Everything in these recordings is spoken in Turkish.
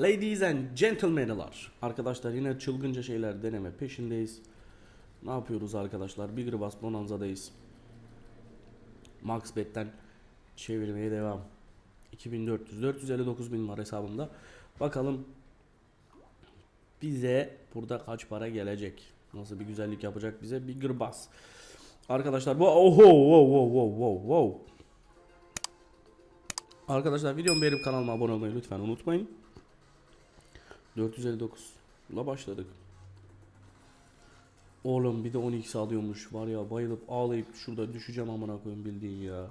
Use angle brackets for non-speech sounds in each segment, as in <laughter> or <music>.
Ladies and gentlemen'lar. Arkadaşlar yine çılgınca şeyler deneme peşindeyiz. Ne yapıyoruz arkadaşlar? Bigger Bass Bonanza'dayız. Max Bet'ten çevirmeye devam. 2400 459 bin var hesabımda. Bakalım bize burada kaç para gelecek? Nasıl bir güzellik yapacak bize? Bigger Bass. Arkadaşlar bu oho wow wow wow wow wow. Arkadaşlar videomu beğenip kanalıma abone olmayı lütfen unutmayın. 459 ile başladık. Oğlum bir de 12 alıyormuş. Var ya bayılıp ağlayıp şurada düşeceğim amına koyayım bildiğin ya.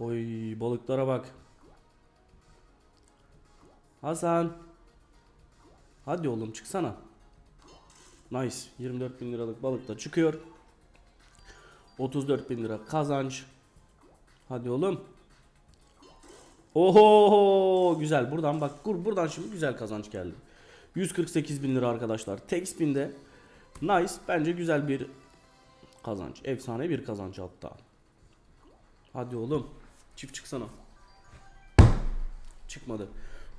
Oy balıklara bak. Hasan. Hadi oğlum çıksana. Nice. 24 bin liralık balık da çıkıyor. 34 bin lira kazanç. Hadi oğlum. Oho güzel buradan bak buradan şimdi güzel kazanç geldi. 148 bin lira arkadaşlar. Tek spin'de nice bence güzel bir kazanç. Efsane bir kazanç hatta. Hadi oğlum çift çıksana. Çıkmadı.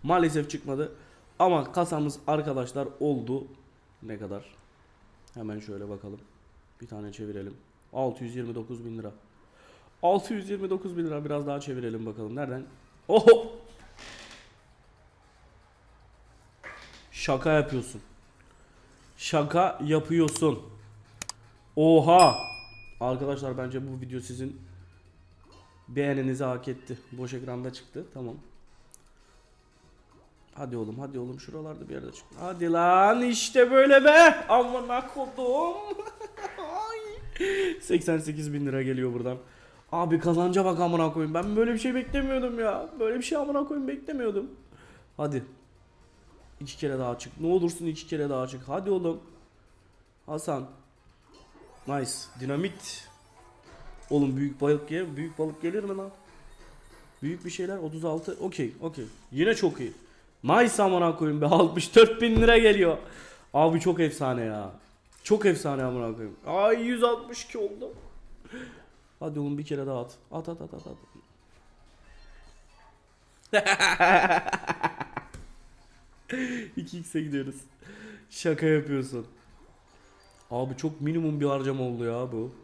Maalesef çıkmadı. Ama kasamız arkadaşlar oldu. Ne kadar? Hemen şöyle bakalım. Bir tane çevirelim. 629 bin lira. 629 bin lira biraz daha çevirelim bakalım. Nereden? Oho! Şaka yapıyorsun. Şaka yapıyorsun. Oha! Arkadaşlar bence bu video sizin beğeninizi hak etti. Boş ekranda çıktı. Tamam. Hadi oğlum hadi oğlum şuralarda bir yerde çık. Hadi lan işte böyle be. Amına kodum. <laughs> Ay. 88 bin lira geliyor buradan. Abi kazanca bak amına koyayım. Ben böyle bir şey beklemiyordum ya. Böyle bir şey amına koyayım beklemiyordum. Hadi. İki kere daha çık. Ne olursun iki kere daha çık. Hadi oğlum. Hasan. Nice. Dinamit. Oğlum büyük balık ye. Büyük balık gelir mi lan? Büyük bir şeyler 36. Okey, okey. Yine çok iyi. Nice amına koyayım be. <laughs> 64 bin lira geliyor. Abi çok efsane ya. Çok efsane amına koyayım. Ay 162 oldu. Hadi oğlum bir kere daha at. At at at at at. <laughs> İki x'e gidiyoruz. Şaka yapıyorsun. Abi çok minimum bir harcama oldu ya bu.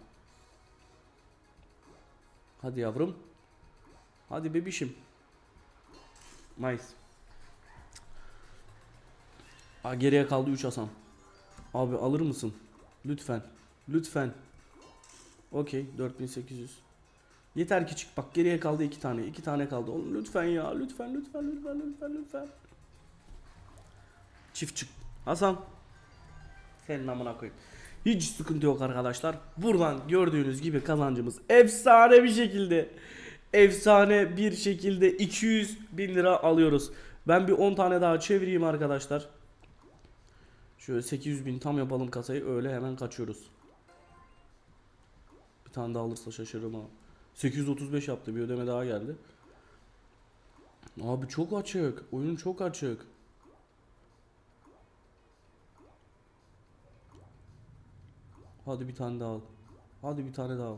Hadi yavrum. Hadi bebişim. Nice. Aa, geriye kaldı 3 Hasan. Abi alır mısın? Lütfen. Lütfen. Okey 4800. Yeter ki çık. Bak geriye kaldı iki tane. iki tane kaldı. Oğlum lütfen ya. Lütfen lütfen lütfen lütfen lütfen. Çift çık. Hasan. Senin amına koyayım. Hiç sıkıntı yok arkadaşlar. Buradan gördüğünüz gibi kazancımız efsane bir şekilde efsane bir şekilde 200 bin lira alıyoruz. Ben bir 10 tane daha çevireyim arkadaşlar. Şöyle 800 bin tam yapalım kasayı öyle hemen kaçıyoruz. Tane daha alırsa şaşırırım ha. 835 yaptı bir ödeme daha geldi. Abi çok açık. Oyun çok açık. Hadi bir tane daha al. Hadi bir tane daha al.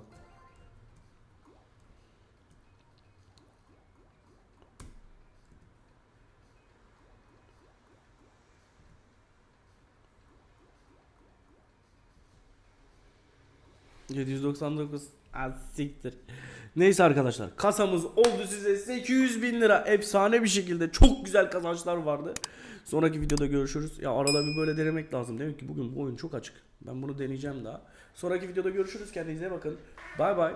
...799... Az siktir. Neyse arkadaşlar kasamız oldu size 800 bin lira efsane bir şekilde çok güzel kazançlar vardı. Sonraki videoda görüşürüz. Ya arada bir böyle denemek lazım. Demek ki bugün bu oyun çok açık. Ben bunu deneyeceğim daha. Sonraki videoda görüşürüz. Kendinize bakın. Bay bay.